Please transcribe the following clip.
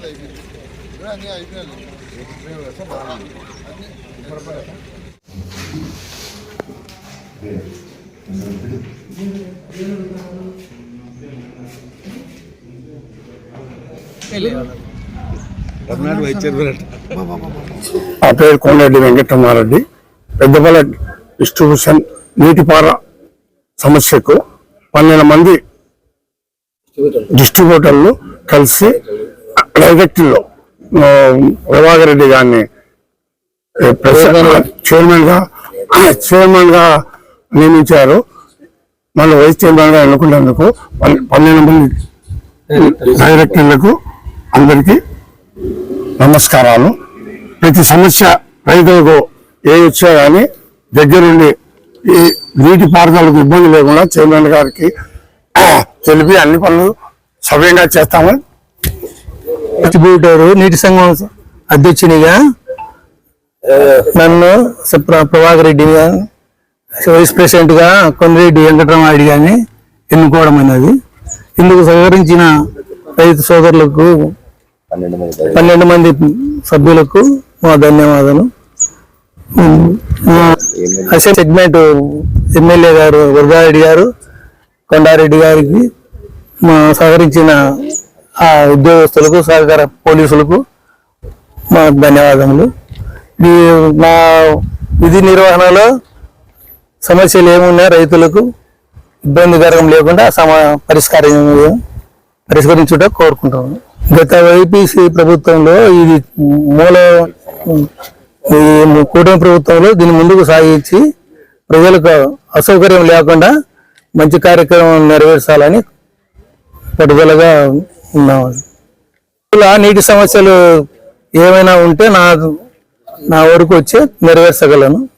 అయిపోయింది ఇప్పుడు అన్నీ ఆ పేరు కోనరెడ్డి వెంకటరమారెడ్డి. పెద్దపల్లి డిస్ట్రిబ్యూషన్ నీటిపార సమస్యకు పన్నెండు మంది డిస్ట్రిబ్యూటర్లు. కలిసి డైరెక్ట్లో ప్రభాకర్ రెడ్డి గారిని చైర్మన్గా చైర్మన్గా నియమించారు. మళ్ళీ వైస్ చైర్మన్గా ఎన్నుకున్నందుకు పన్నె- పన్నెండు మంది డైరెక్టర్లకు అందరికీ నమస్కారాలు. ప్రతి సమస్య రైతులకు ఏ వచ్చా కానీ దగ్గరుండి ఈ నీటి పారుదలకు ఇబ్బంది లేకుండా చైర్మన్ గారికి తెలిపి అన్ని పనులు సవ్యంగా చేస్తామని డిస్ట్రిబ్యూటర్ నీటి సంఘం అధ్యక్షునిగా నన్ను ప్రభాకర్ రెడ్డిగా వైస్ ప్రెసిడెంట్గా కొండిరెడ్డి వెంకటరామారెడ్డి గారిని ఎన్నుకోవడం అనేది ఇందుకు సహకరించిన రైతు సోదరులకు పన్నెండు మంది సభ్యులకు మా ధన్యవాదాలు. అసెంబ్లీ సెగ్మెంట్ ఎమ్మెల్యే గారు వరదారెడ్డి గారు కొండారెడ్డి గారికి మా సహకరించిన ఆ ఉద్యోగస్తులకు సహకార పోలీసులకు మా ధన్యవాదములు. ఈ మా విధి నిర్వహణలో సమస్యలు ఏమున్నాయి రైతులకు ఇబ్బందికరం లేకుండా సమ పరిష్కారం పరిష్కరించుట కోరుకుంటాము గత వైపీసీ ప్రభుత్వంలో ఇది మూల ఈ కూటమి ప్రభుత్వంలో దీన్ని ముందుకు సాగించి ప్రజలకు అసౌకర్యం లేకుండా మంచి కార్యక్రమం నెరవేర్చాలని పట్టుదలగా ఉన్నాము ఇలా నీటి సమస్యలు ఏమైనా ఉంటే నా నా వరకు వచ్చి నెరవేర్చగలను.